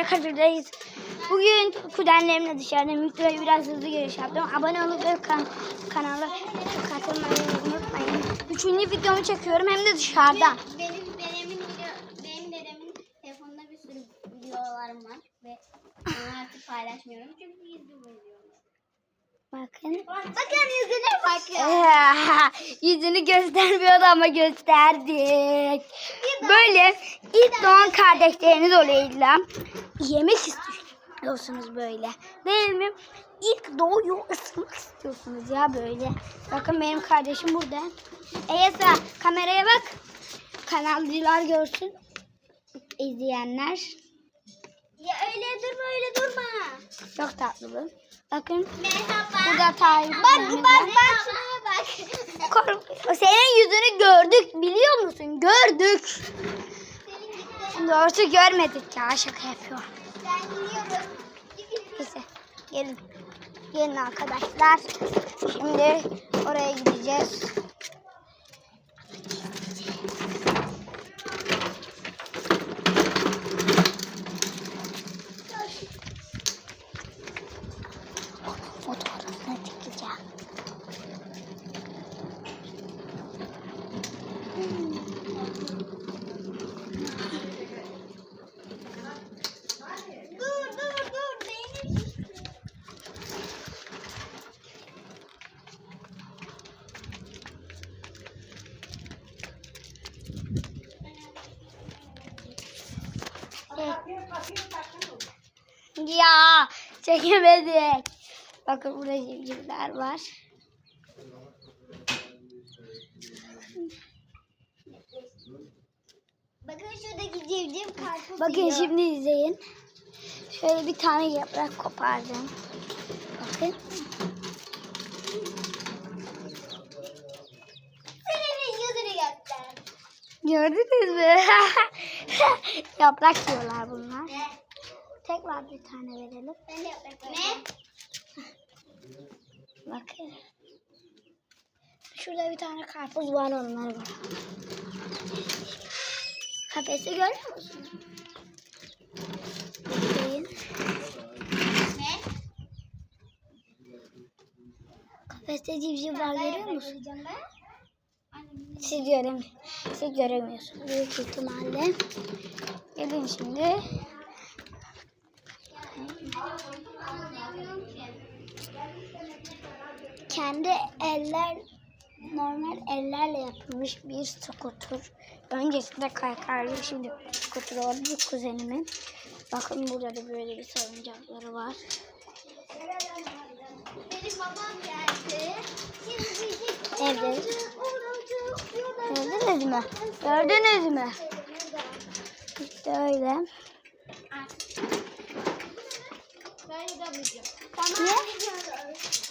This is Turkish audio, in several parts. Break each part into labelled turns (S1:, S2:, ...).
S1: arkadaşlardayız. Bugün kuzenlerimle dışarıda videoyu biraz hızlı giriş yaptım. Abone olup kan kanala katılmayı unutmayın. Üçüncü videomu çekiyorum hem de dışarıda.
S2: Benim dedemin video, benim dedemin telefonunda bir sürü videolarım var ve onu artık paylaşmıyorum çünkü gizli videolar.
S1: Bakın.
S2: Bakın yüzüne bakın.
S1: Yüzünü göstermiyordu ama gösterdik. Böyle ilk doğan kardeşleriniz oluyorlar. Yemek istiyorsunuz böyle. Değil mi? İlk doğuyor ısırmak istiyorsunuz ya böyle. Bakın benim kardeşim burada. Eyesa kameraya bak. Kanalcılar görsün. İzleyenler.
S2: Ya öyle durma öyle durma.
S1: Çok tatlı bu. Bakın.
S2: Merhaba.
S1: Bu da Tayyip.
S2: Bak bak bak bak.
S1: Senin yüzünü gördük biliyor musun? Gördük. Doğrusu görmedik ya şaka yapıyorum. Neyse gelin. Gelin arkadaşlar. Şimdi oraya gideceğiz. Ya çekemedik. Bakın burada civcivler var.
S2: Bakın şuradaki civciv karpuz
S1: Bakın
S2: yiyor.
S1: şimdi izleyin. Şöyle bir tane yaprak kopardım. Bakın. Gördünüz mü? yaprak yiyorlar bunlar. Tekrar bir tane verelim.
S2: Ben de Ne?
S1: Bakın. Şurada bir tane karpuz var onlar var. Kafesi görüyor musun? Bekleyin.
S2: Ne?
S1: Kafeste civciv var görüyor musun? Siz görem siz göremiyorsunuz büyük ihtimalle. Gelin şimdi. Kendi eller normal ellerle yapılmış bir skuter. Öncesinde kaykarlı şimdi skuter oldu bu kuzenimin. Bakın burada da böyle bir salıncakları var.
S2: Benim babam geldi.
S1: Evet. Gördünüz mü? Gördünüz mü? İşte öyle.
S2: Ben de yapacağım.
S1: Niye?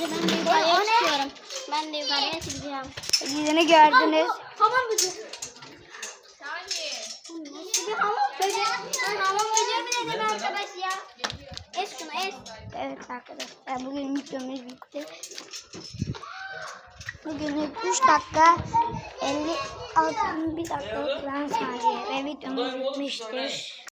S2: Ben de yukarıya çıkıyorum. Ben de yukarıya çıkacağım.
S1: Yüzünü gördünüz.
S2: Hamam böceği. Bir hamam böceği. Hamam böceği mi dedim arkadaş ya? Es şunu es.
S1: Evet arkadaşlar bugün videomuz bitti. Bugün 3 dakika 56 bir dakika falan sadece ve videomuz bitmiştir.